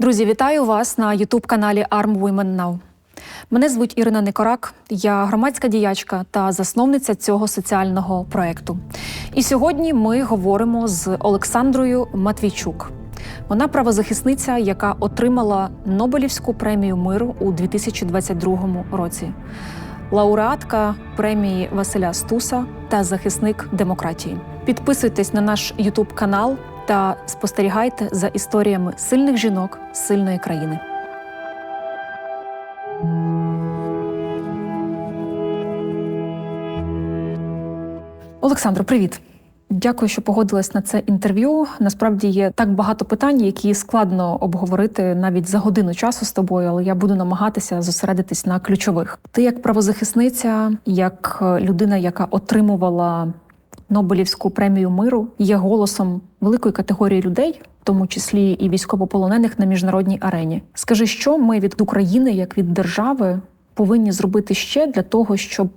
Друзі, вітаю вас на Ютуб-каналі Arm Women Now. Мене звуть Ірина Никорак, я громадська діячка та засновниця цього соціального проекту. І сьогодні ми говоримо з Олександрою Матвійчук. Вона правозахисниця, яка отримала Нобелівську премію миру у 2022 році, лауреатка премії Василя Стуса та захисник демократії. Підписуйтесь на наш Ютуб канал та спостерігайте за історіями сильних жінок сильної країни. Олександро, привіт. Дякую, що погодилась на це інтерв'ю. Насправді є так багато питань, які складно обговорити навіть за годину часу з тобою, але я буду намагатися зосередитись на ключових. Ти як правозахисниця, як е, людина, яка отримувала Нобелівську премію миру, є голосом великої категорії людей, в тому числі і військовополонених на міжнародній арені. Скажи, що ми від України, як від держави, повинні зробити ще для того, щоб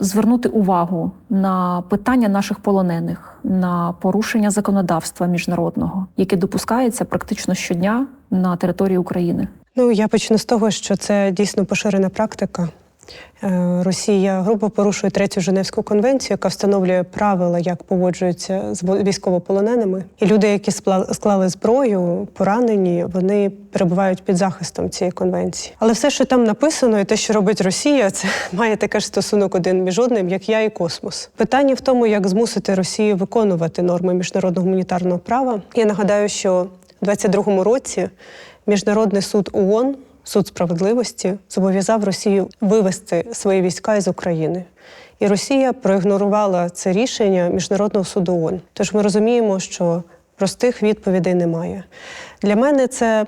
звернути увагу на питання наших полонених, на порушення законодавства міжнародного, яке допускається практично щодня на території України. Ну я почну з того, що це дійсно поширена практика. Е, Росія грубо порушує третю Женевську конвенцію, яка встановлює правила, як поводжуються з військовополоненими. І люди, які склали зброю, поранені, вони перебувають під захистом цієї конвенції. Але все, що там написано, і те, що робить Росія, це має такий ж стосунок один між одним, як я і космос. Питання в тому, як змусити Росію виконувати норми міжнародного гуманітарного права. Я нагадаю, що в 22-му році міжнародний суд ООН Суд справедливості зобов'язав Росію вивести свої війська із України. І Росія проігнорувала це рішення Міжнародного суду ООН. Тож ми розуміємо, що простих відповідей немає. Для мене це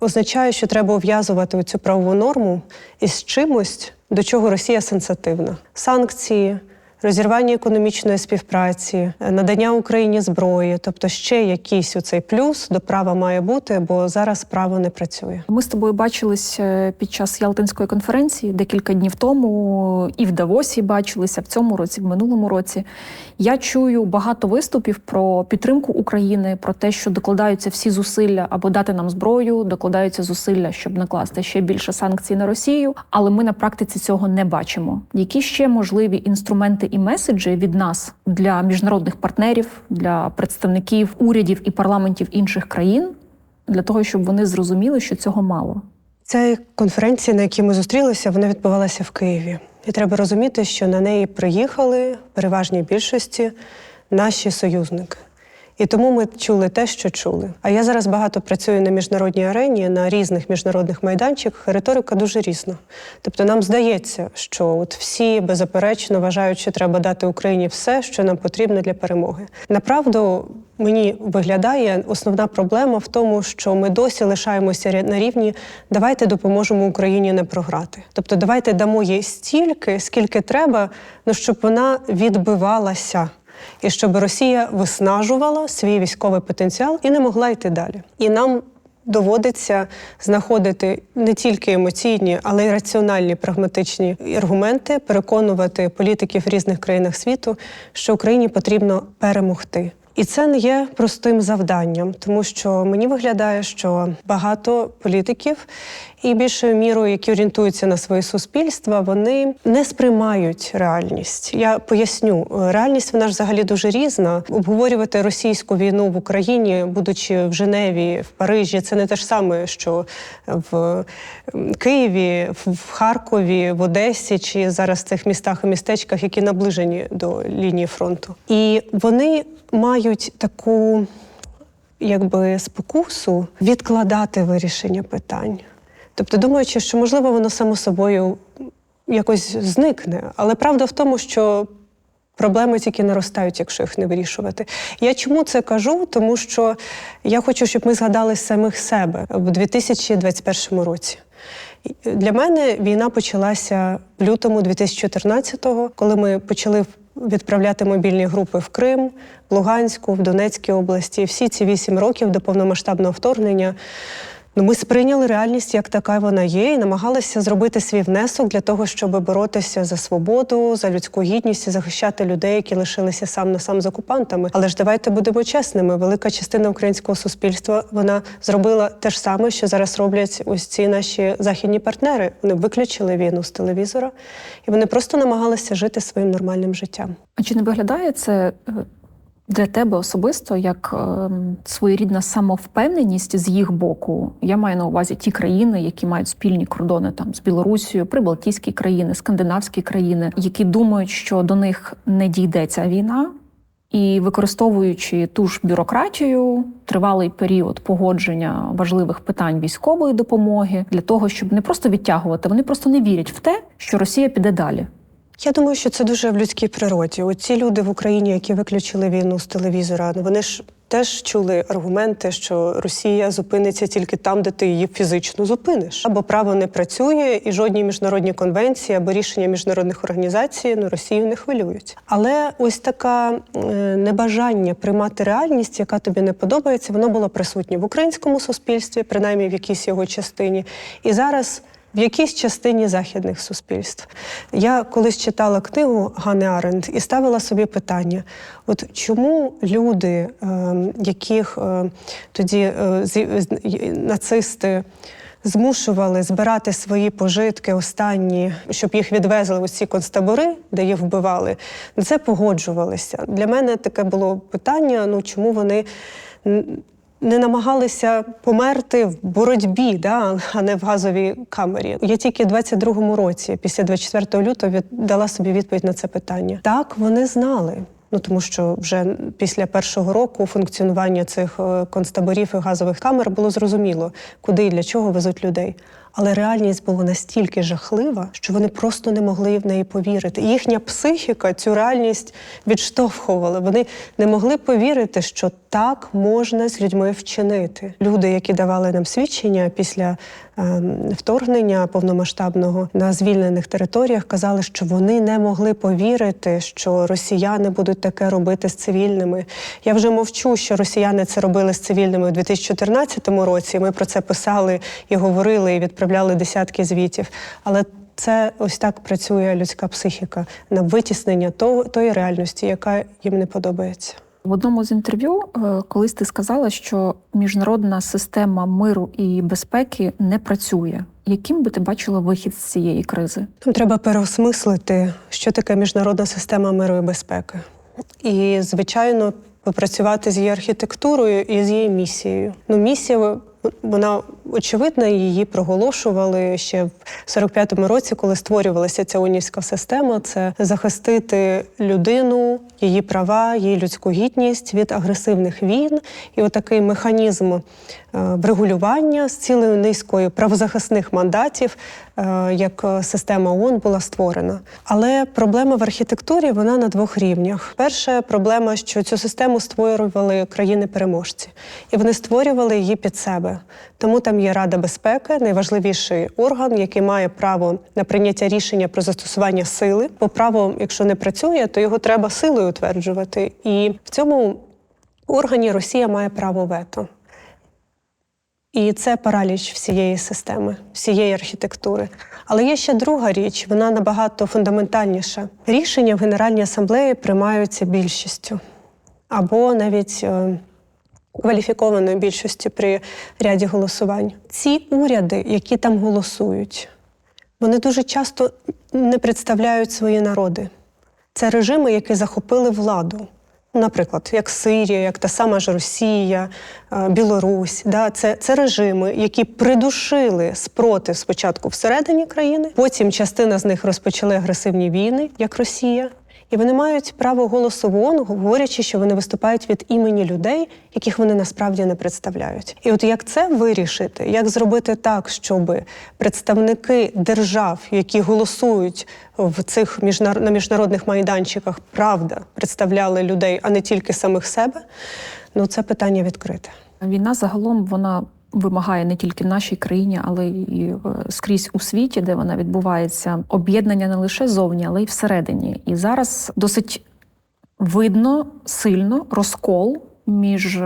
означає, що треба ув'язувати цю правову норму із чимось, до чого Росія сенситивна: санкції. Розірвання економічної співпраці, надання Україні зброї, тобто ще якийсь оцей плюс до права має бути, бо зараз право не працює. Ми з тобою бачились е, під час Ялтинської конференції декілька днів тому, і в Давосі бачилися в цьому році, в минулому році. Я чую багато виступів про підтримку України, про те, що докладаються всі зусилля або дати нам зброю, докладаються зусилля, щоб накласти ще більше санкцій на Росію. Але ми на практиці цього не бачимо. Які ще можливі інструменти і меседжі від нас для міжнародних партнерів, для представників урядів і парламентів інших країн? для того, щоб вони зрозуміли, що цього мало. Ця конференція, на якій ми зустрілися, вона відбувалася в Києві. І треба розуміти, що на неї приїхали в переважній більшості наші союзники. І тому ми чули те, що чули. А я зараз багато працюю на міжнародній арені, на різних міжнародних майданчиках. Риторика дуже різна. Тобто, нам здається, що от всі беззаперечно вважають, що треба дати Україні все, що нам потрібно для перемоги. Направду мені виглядає основна проблема в тому, що ми досі лишаємося на рівні давайте допоможемо Україні не програти. Тобто, давайте дамо їй стільки, скільки треба, ну щоб вона відбивалася. І щоб Росія виснажувала свій військовий потенціал і не могла йти далі. І нам доводиться знаходити не тільки емоційні, але й раціональні прагматичні аргументи, переконувати політиків в різних країнах світу, що Україні потрібно перемогти. І це не є простим завданням, тому що мені виглядає, що багато політиків і більшою мірою, які орієнтуються на свої суспільства, вони не сприймають реальність. Я поясню, реальність вона ж взагалі дуже різна. Обговорювати російську війну в Україні, будучи в Женеві, в Парижі, це не те ж саме, що в Києві, в Харкові, в Одесі чи зараз в цих містах і містечках, які наближені до лінії фронту. І вони мають таку якби спокусу відкладати вирішення питань. Тобто, думаючи, що можливо воно само собою якось зникне. Але правда в тому, що проблеми тільки наростають, якщо їх не вирішувати. Я чому це кажу? Тому що я хочу, щоб ми згадали самих себе в 2021 році. Для мене війна почалася в лютому 2014-го, коли ми почали відправляти мобільні групи в Крим, в Луганську, в Донецькій області. Всі ці вісім років до повномасштабного вторгнення Ну, ми сприйняли реальність як така вона є, і намагалися зробити свій внесок для того, щоб боротися за свободу, за людську гідність захищати людей, які лишилися сам на сам з окупантами. Але ж давайте будемо чесними. Велика частина українського суспільства вона зробила те ж саме, що зараз роблять ось ці наші західні партнери. Вони виключили війну з телевізора, і вони просто намагалися жити своїм нормальним життям. А чи не виглядає це е, для тебе особисто як ем, своєрідна самовпевненість з їх боку? Я маю на увазі ті країни, які мають спільні кордони там з Білорусією, прибалтійські країни, скандинавські країни, які думають, що до них не дійде ця війна. І використовуючи ту ж бюрократію, тривалий період погодження важливих питань військової допомоги для того, щоб не просто відтягувати, вони просто не вірять в те, що Росія піде далі. Я думаю, що це дуже в людській природі. Оці люди в Україні, які виключили війну з телевізора, ну вони ж теж чули аргументи, що Росія зупиниться тільки там, де ти її фізично зупиниш. Або право не працює, і жодні міжнародні конвенції або рішення міжнародних організацій ну, Росію не хвилюють. Але ось така е, небажання приймати реальність, яка тобі не подобається, воно було присутнє в українському суспільстві, принаймні в якійсь його частині. І зараз в якійсь частині західних суспільств. Я колись читала книгу Ганни Аренд і ставила собі питання: от чому люди, е, яких е, тоді е, нацисти змушували збирати свої пожитки останні, щоб їх відвезли в ці концтабори, де їх вбивали, на це погоджувалися. Для мене таке було питання: ну чому вони. Не намагалися померти в боротьбі, да, а не в газовій камері. Я тільки в 22-му році, після 24 лютого, дала собі відповідь на це питання. Так, вони знали. Ну тому що вже після першого року функціонування цих е, концтаборів і газових камер було зрозуміло, куди і для чого везуть людей. Але реальність була настільки жахлива, що вони просто не могли в неї повірити. І їхня психіка цю реальність відштовхувала. Вони не могли повірити, що так можна з людьми вчинити. Люди, які давали нам свідчення після вторгнення повномасштабного на звільнених територіях, казали, що вони не могли повірити, що росіяни будуть таке робити з цивільними. Я вже мовчу, що росіяни це робили з цивільними у 2014 році. Ми про це писали і говорили, і відправляли десятки звітів. Але це ось так працює людська психіка на витіснення того, тої реальності, яка їм не подобається. В одному з інтерв'ю е, колись ти сказала, що міжнародна система миру і безпеки не працює. Яким би ти бачила вихід з цієї кризи? Нам треба переосмислити, що таке міжнародна система миру і безпеки. І, звичайно, попрацювати з її архітектурою і з її місією. Ну, місія вона очевидна, її проголошували ще в 45-му році, коли створювалася ця унівська система. Це захистити людину, її права, її людську гідність від агресивних війн. І отакий механізм е, врегулювання з цілою низкою правозахисних мандатів, як е, система ООН була створена. Але проблема в архітектурі вона на двох рівнях. Перша проблема, що цю систему створювали країни-переможці, і вони створювали її під себе. Тому там є Рада безпеки, найважливіший орган, який має право на прийняття рішення про застосування сили. Бо право, якщо не працює, то його треба силою утверджувати. І в цьому органі Росія має право вето. І це параліч всієї системи, всієї архітектури. Але є ще друга річ, вона набагато фундаментальніша. Рішення в Генеральній асамблеї приймаються більшістю або навіть е, кваліфікованою більшістю при ряді голосувань. Ці уряди, які там голосують, вони дуже часто не представляють свої народи. Це режими, які захопили владу. Наприклад, як Сирія, як та сама ж Росія, е, Білорусь, да, це, це режими, які придушили спротив спочатку всередині країни, потім частина з них розпочали агресивні війни, як Росія. І вони мають право голосу в ООН, говорячи, що вони виступають від імені людей, яких вони насправді не представляють. І от як це вирішити, як зробити так, щоб представники держав, які голосують в цих міжнар... на міжнародних майданчиках, правда представляли людей, а не тільки самих себе, ну це питання відкрите. Війна загалом вона вимагає не тільки в нашій країні, але й е, скрізь у світі, де вона відбувається, об'єднання не лише зовні, але й всередині. І зараз досить видно сильно розкол між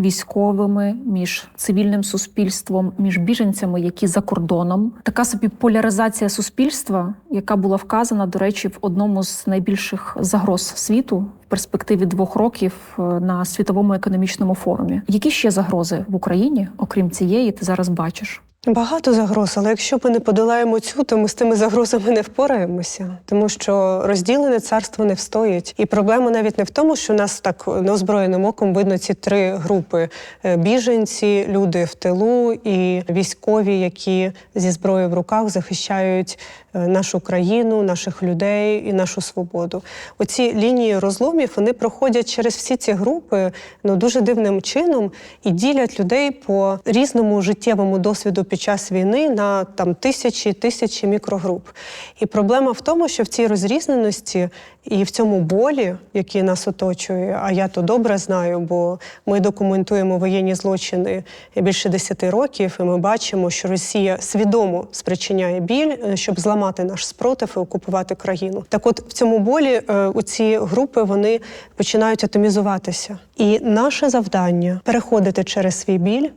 військовими, між цивільним суспільством, між біженцями, які за кордоном. Така собі поляризація суспільства, яка була вказана, до речі, в одному з найбільших загроз світу в перспективі двох років е, на світовому економічному форумі. Які ще загрози в Україні, окрім цієї, ти зараз бачиш? Багато загроз, але якщо ми не подолаємо цю, то ми з тими загрозами не впораємося, тому що розділене царство не встоїть. І проблема навіть не в тому, що нас так неозброєним оком видно ці три групи: Е, біженці, люди в тилу і військові, які зі зброєю в руках захищають нашу країну, наших людей і нашу свободу. Оці лінії розломів вони проходять через всі ці групи ну дуже дивним чином і ділять людей по різному життєвому досвіду під час війни на там тисячі тисячі мікрогруп. І проблема в тому, що в цій розрізненості і в цьому болі, який нас оточує, а я то добре знаю, бо ми документуємо воєнні злочини більше 10 років, і ми бачимо, що Росія свідомо спричиняє біль, е, щоб зламати наш спротив і окупувати країну. Так, от в цьому болі е, у ці групи вони починають атомізуватися. І наше завдання переходити через свій біль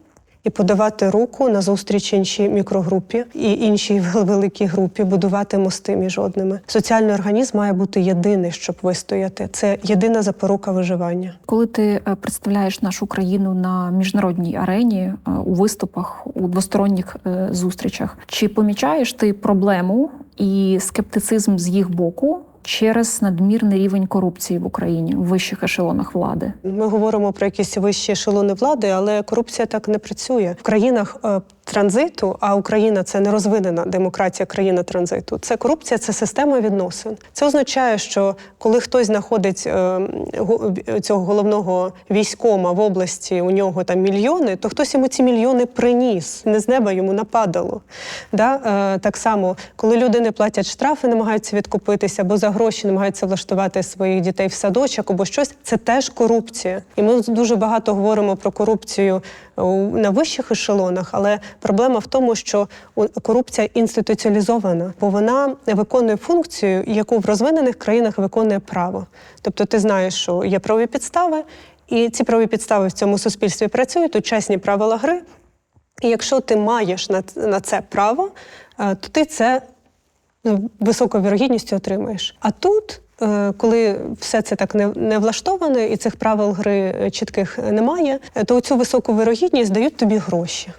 і подавати руку на зустріч іншій мікрогрупі і іншій великій групі, будувати мости між одними. Соціальний організм має бути єдиний, щоб вистояти. Це єдина запорука виживання. Коли ти е, представляєш нашу країну на міжнародній арені е, у виступах у двосторонніх е, зустрічах, чи помічаєш ти проблему і скептицизм з їх боку через надмірний рівень корупції в Україні в вищих ешелонах влади? Ми говоримо про якісь вищі ешелони влади, але корупція так не працює в країнах. Е, Транзиту, а Україна це не розвинена демократія, країна транзиту. Це корупція, це система відносин. Це означає, що коли хтось знаходить е, цього головного військома в області, у нього там мільйони, то хтось йому ці мільйони приніс, не з неба йому нападало. Да? Е, так само, коли люди не платять штрафи, намагаються відкупитися, або за гроші намагаються влаштувати своїх дітей в садочок, або щось, це теж корупція. І ми дуже багато говоримо про корупцію на вищих ешелонах, але проблема в тому, що корупція інституціалізована, бо вона виконує функцію, яку в розвинених країнах виконує право. Тобто, ти знаєш, що є правові підстави, і ці правові підстави в цьому суспільстві працюють, чесні правила гри. І якщо ти маєш на, це право, е, то ти це високою вірогідністю отримаєш. А тут, коли все це так не, не влаштоване і цих правил гри е, чітких немає, е, то цю високу вирогідність дають тобі гроші.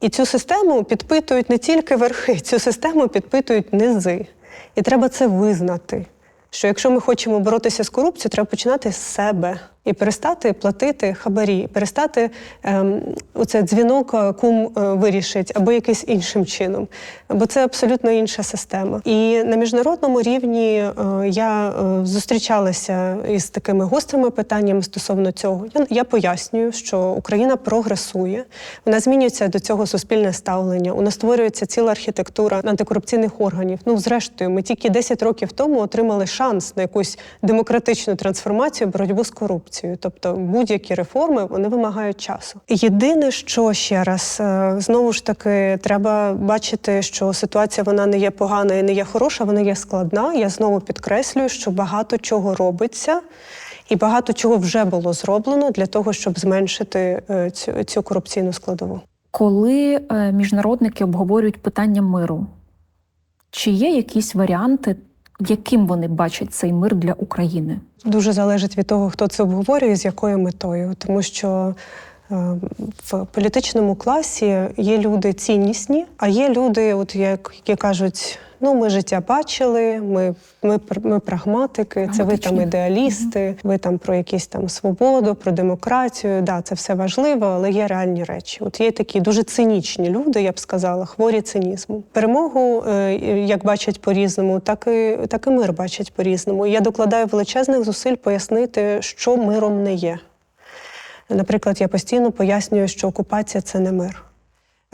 І цю систему підпитують не тільки верхи, цю систему підпитують низи. І треба це визнати. Що якщо ми хочемо боротися з корупцією, треба починати з себе і перестати платити хабарі, перестати ем, оце дзвінок е, кум е, вирішить або якимось іншим чином, бо це абсолютно інша система. І на міжнародному рівні е, я зустрічалася із такими гострими питаннями стосовно цього. Я, я пояснюю, що Україна прогресує, вона змінюється до цього суспільне ставлення. У нас створюється ціла архітектура антикорупційних органів. Ну, зрештою, ми тільки 10 років тому отримали шанс на якусь демократичну трансформацію, боротьбу з корупцією. Тобто будь-які реформи вони вимагають часу. Єдине, що ще раз е, знову ж таки треба бачити, що ситуація вона не є погана і не є хороша, вона є складна. Я знову підкреслюю, що багато чого робиться. І багато чого вже було зроблено для того, щоб зменшити е, цю, цю корупційну складову. Коли е, міжнародники обговорюють питання миру, чи є якісь варіанти, яким вони бачать цей мир для України? Дуже залежить від того, хто це обговорює, з якою метою, тому що в політичному класі є люди ціннісні, а є люди, от як які кажуть, ну ми життя бачили, ми, ми, ми прагматики, це ви там ідеалісти, ви там про якісь там свободу, про демократію. Да, це все важливо, але є реальні речі. От є такі дуже цинічні люди, я б сказала, хворі цинізму. Перемогу, е, як бачать по-різному, так і так і мир бачать по-різному. Я докладаю величезних зусиль пояснити, що миром не є. Наприклад, я постійно пояснюю, що окупація це не мир.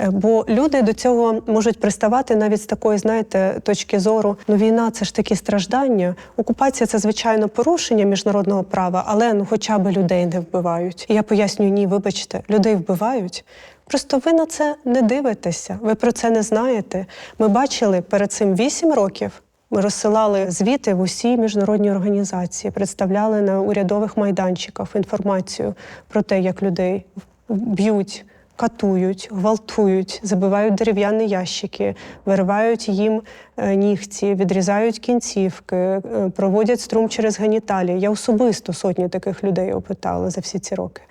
Е, Бо люди до цього можуть приставати навіть з такої, знаєте, точки зору: ну війна це ж такі страждання. Окупація це звичайно порушення міжнародного права, але ну хоча б людей не вбивають. І я пояснюю, ні, вибачте, людей вбивають. Просто ви на це не дивитеся, ви про це не знаєте. Ми бачили перед цим 8 років. Ми розсилали звіти в усі міжнародні організації, представляли на урядових майданчиках інформацію про те, як людей б'ють, катують, гвалтують, забивають дерев'яні ящики, виривають їм е, нігті, відрізають кінцівки, е, проводять струм через геніталії. Я особисто сотні таких людей опитала за всі ці роки.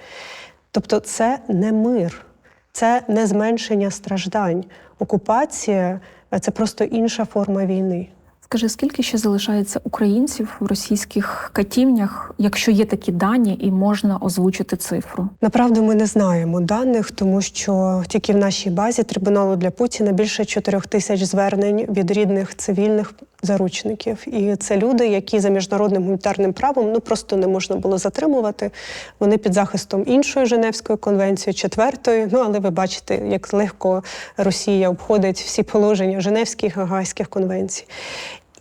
Тобто, це не мир, це не зменшення страждань. Окупація е, це просто інша форма війни. Скажи, скільки ще залишається українців в російських катівнях, якщо є такі дані, і можна озвучити цифру? Направду ми не знаємо даних, тому що тільки в нашій базі трибуналу для Путіна більше 4 тисяч звернень від рідних цивільних заручників. І це люди, які за міжнародним гуманітарним правом ну просто не можна було затримувати. Вони під захистом іншої Женевської конвенції, четвертої. Ну але ви бачите, як легко Росія обходить всі положення Женевських і Гаагських конвенцій.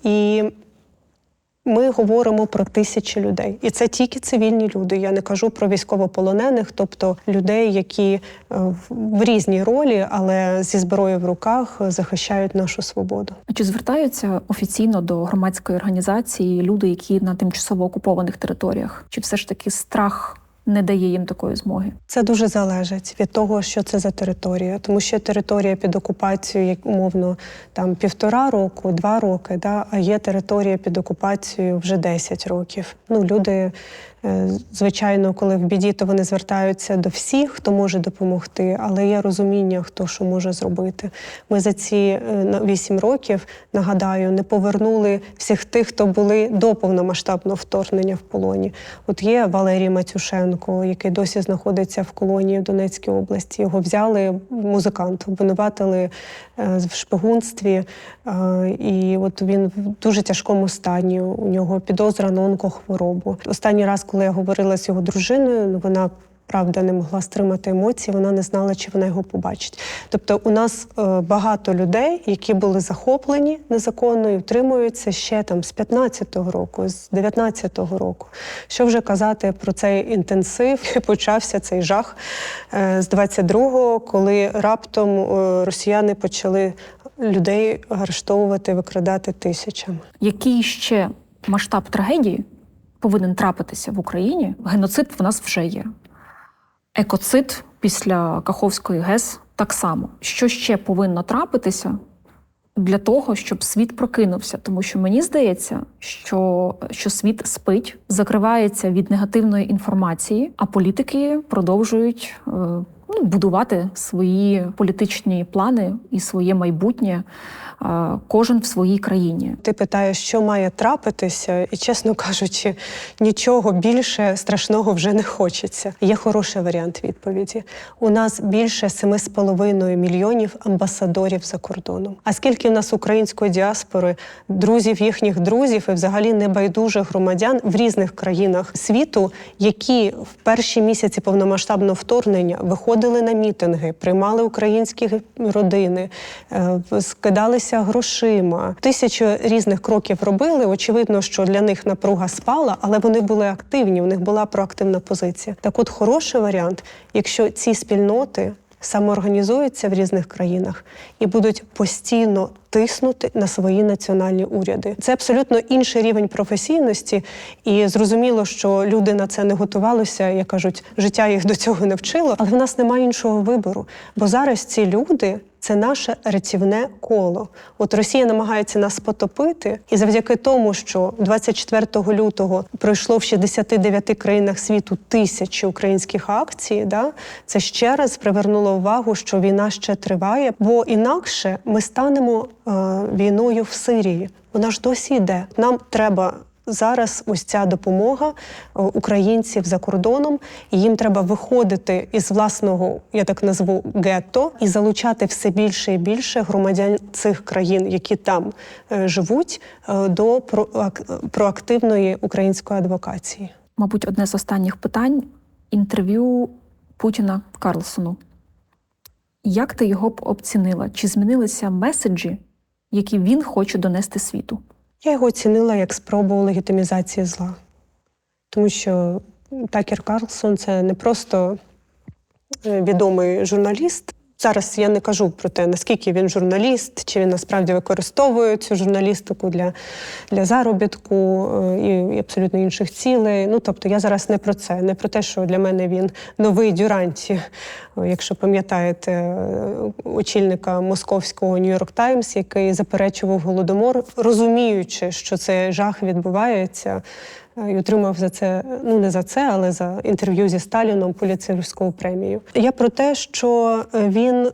І ми говоримо про тисячі людей, і це тільки цивільні люди. Я не кажу про військовополонених, тобто людей, які е, в- різній ролі, але зі зброєю в руках захищають нашу свободу. А Чи звертаються офіційно до громадської організації люди, які на тимчасово окупованих територіях? Чи все ж таки страх не дає їм такої змоги? Це дуже залежить від того, що це за територія, тому що територія під окупацією, як умовно, там півтора року, два роки, да, а є територія під окупацією вже 10 років. Ну, люди, звичайно, коли в біді, то вони звертаються до всіх, хто може допомогти, але є розуміння, хто що може зробити. Ми за ці е, 8 років, нагадаю, не повернули всіх тих, хто були до повномасштабного вторгнення в полоні. От є Валерій Матюшенко, який досі знаходиться в колонії в Донецькій області. Його взяли музикант, обвинуватили е, в шпигунстві, е, і от він в дуже тяжкому стані. У нього підозра на онкохворобу. Останній раз, коли я говорила з його дружиною, ну, вона. Правда, не могла стримати емоції, вона не знала, чи вона його побачить. Тобто, у нас е, багато людей, які були захоплені незаконно і утримуються ще там з 15-го року, з 19-го року. Що вже казати про цей інтенсив? Почався цей жах е, з 22-го, коли раптом е, росіяни почали людей арештовувати, викрадати тисячами. Який ще масштаб трагедії повинен трапитися в Україні? Геноцид в нас вже є. Екоцид після Каховської ГЕС так само. Що ще повинно трапитися для того, щоб світ прокинувся? Тому що мені здається, що, що світ спить, закривається від негативної інформації, а політики продовжують е, ну, будувати свої політичні плани і своє майбутнє, кожен в своїй країні. Ти питаєш, що має трапитися, і чесно кажучи, нічого більше страшного вже не хочеться. Є хороший варіант відповіді. У нас більше 7,5 мільйонів амбасадорів за кордоном. А скільки в нас української діаспори, друзів їхніх друзів і взагалі небайдужих громадян в різних країнах світу, які в перші місяці повномасштабного вторгнення виходили на мітинги, приймали українські родини, е, скидалися грошима. Тисячу різних кроків робили. Очевидно, що для них напруга спала, але вони були активні. У них була проактивна позиція. Так, от хороший варіант, якщо ці спільноти самоорганізуються в різних країнах і будуть постійно тиснути на свої національні уряди. Це абсолютно інший рівень професійності, і зрозуміло, що люди на це не готувалися. Як кажуть, життя їх до цього не вчило, але в нас немає іншого вибору. Бо зараз ці люди. Це наше рятівне коло. От Росія намагається нас потопити, і завдяки тому, що 24 лютого пройшло в 69 країнах світу тисячі українських акцій, да, це ще раз привернуло увагу, що війна ще триває, бо інакше ми станемо е, війною в Сирії. Вона ж досі йде. Нам треба зараз ось ця допомога е, українців за кордоном, і їм треба виходити із власного, я так назву, гетто і залучати все більше і більше громадян цих країн, які там е, живуть, е, до проак- проактивної української адвокації. Мабуть, одне з останніх питань інтерв'ю Путіна Карлсону. Як ти його б обцінила? Чи змінилися меседжі, які він хоче донести світу? Я його оцінила як спробу легітимізації зла, тому що Такер Карлсон це не просто е, відомий журналіст, Зараз я не кажу про те, наскільки він журналіст, чи він насправді використовує цю журналістику для, для заробітку е, і, і абсолютно інших цілей. Ну тобто я зараз не про це, не про те, що для мене він новий дюранті. Якщо пам'ятаєте е, очільника московського Нью-Йорк Таймс, який заперечував голодомор, розуміючи, що цей жах відбувається. Е, І отримав за це, ну не за це, але за інтерв'ю зі Сталіном поліцейську премію. Я про те, що е, він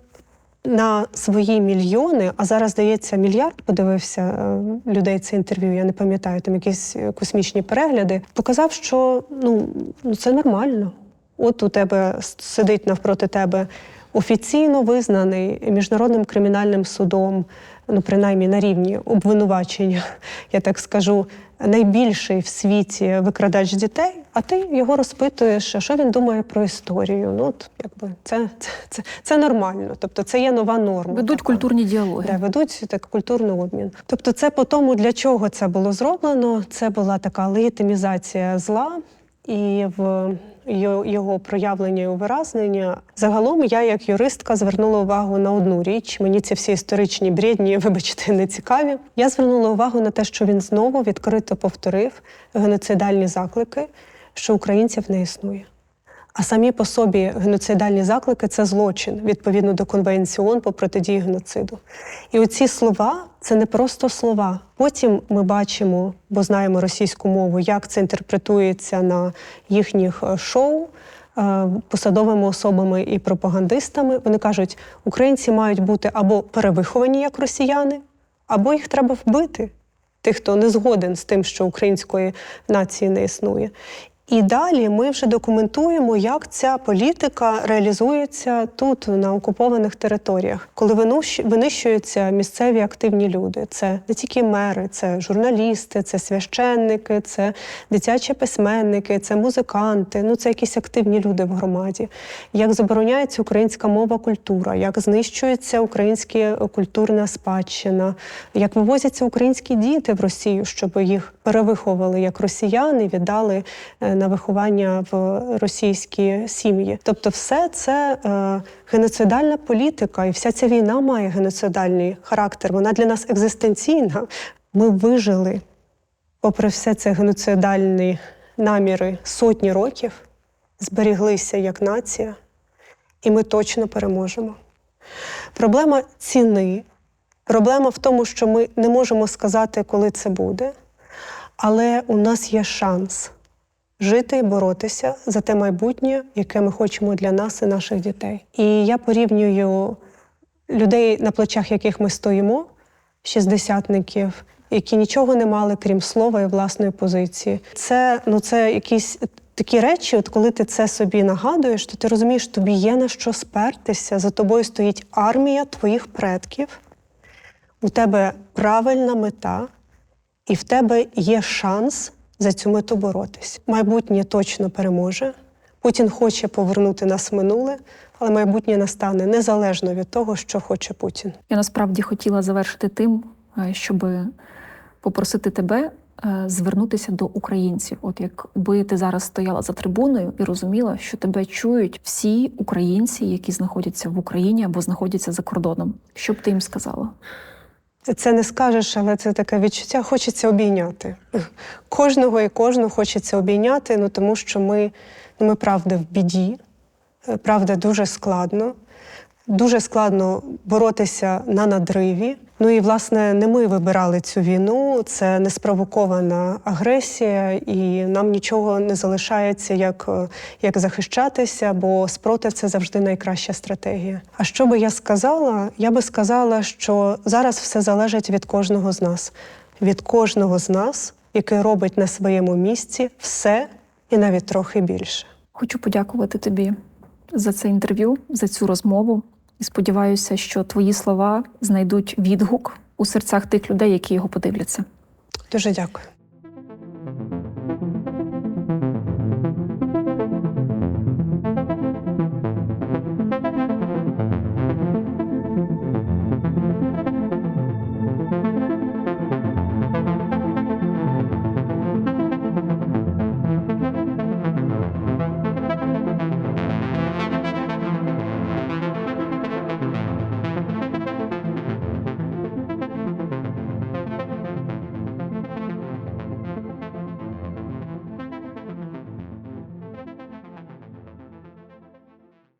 на свої мільйони, а зараз здається мільярд, подивився е, людей це інтерв'ю. Я не пам'ятаю, там якісь космічні перегляди. Показав, що ну, ну це нормально. От у тебе сидить навпроти тебе офіційно визнаний міжнародним кримінальним судом, ну принаймні на рівні обвинувачення, я так скажу, найбільший в світі викрадач дітей, а ти його розпитуєш, що він думає про історію. Ну, от, якби це, це, це, це нормально. Тобто це є нова норма. Ведуть така. культурні діалоги. Да, ведуть так культурний обмін. Тобто, це по тому, для чого це було зроблено. Це була така легітимізація зла і в його- проявлення і увиразнення. Загалом я, як юристка, звернула увагу на одну річ. Мені ці всі історичні брідні, вибачте, не цікаві. Я звернула увагу на те, що він знову відкрито повторив геноцидальні заклики, що українців не існує. А самі по собі геноцидальні заклики це злочин відповідно до Конвенції ООН по протидії геноциду. І оці слова це не просто слова. Потім ми бачимо, бо знаємо російську мову, як це інтерпретується на їхніх е, шоу е, посадовими особами і пропагандистами. Вони кажуть, українці мають бути або перевиховані як росіяни, або їх треба вбити. Тих, хто не згоден з тим, що української нації не існує. І далі ми вже документуємо, як ця політика реалізується тут, на окупованих територіях, коли винищуються місцеві активні люди. Це не тільки мери, це журналісти, це священники, це дитячі письменники, це музиканти. Ну це якісь активні люди в громаді. Як забороняється українська мова, культура, як знищується українська культурна спадщина, як вивозяться українські діти в Росію, щоб їх перевиховували як росіян і віддали е, на виховання в російські сім'ї. Тобто, все це е, геноцидальна політика, і вся ця війна має геноцидальний характер. Вона для нас екзистенційна. Ми вижили, попри все це геноцидальні наміри сотні років, зберіглися як нація, і ми точно переможемо. Проблема ціни, проблема в тому, що ми не можемо сказати, коли це буде, але у нас є шанс жити і боротися за те майбутнє, яке ми хочемо для нас і наших дітей. І я порівнюю людей, на плечах яких ми стоїмо, шістдесятників, які нічого не мали, крім слова і власної позиції. Це, ну, це якісь такі речі, от коли ти це собі нагадуєш, то ти розумієш, тобі є на що спертися. За тобою стоїть армія твоїх предків, у тебе правильна мета, і в тебе є шанс за цю мету боротись. Майбутнє точно переможе. Путін хоче повернути нас в минуле, але майбутнє настане незалежно від того, що хоче Путін. Я насправді хотіла завершити тим, щоб попросити тебе е, звернутися до українців. От якби ти зараз стояла за трибуною і розуміла, що тебе чують всі українці, які знаходяться в Україні або знаходяться за кордоном. Що б ти їм сказала? Це не скажеш, але це таке відчуття. Хочеться обійняти. Кожного і кожну хочеться обійняти, ну тому що ми, ну, ми правда в біді, Е, правда дуже складно. Дуже складно боротися на надриві. Ну і власне не ми вибирали цю війну. Це неспровокована агресія, і нам нічого не залишається, як, е, як захищатися, бо спротив це завжди найкраща стратегія. А що би я сказала? Я би сказала, що зараз все залежить від кожного з нас, від кожного з нас, який робить на своєму місці все і навіть трохи більше. Хочу подякувати тобі за це інтерв'ю, за цю розмову. І сподіваюся, що твої слова знайдуть відгук у серцях тих людей, які його подивляться. Дуже дякую.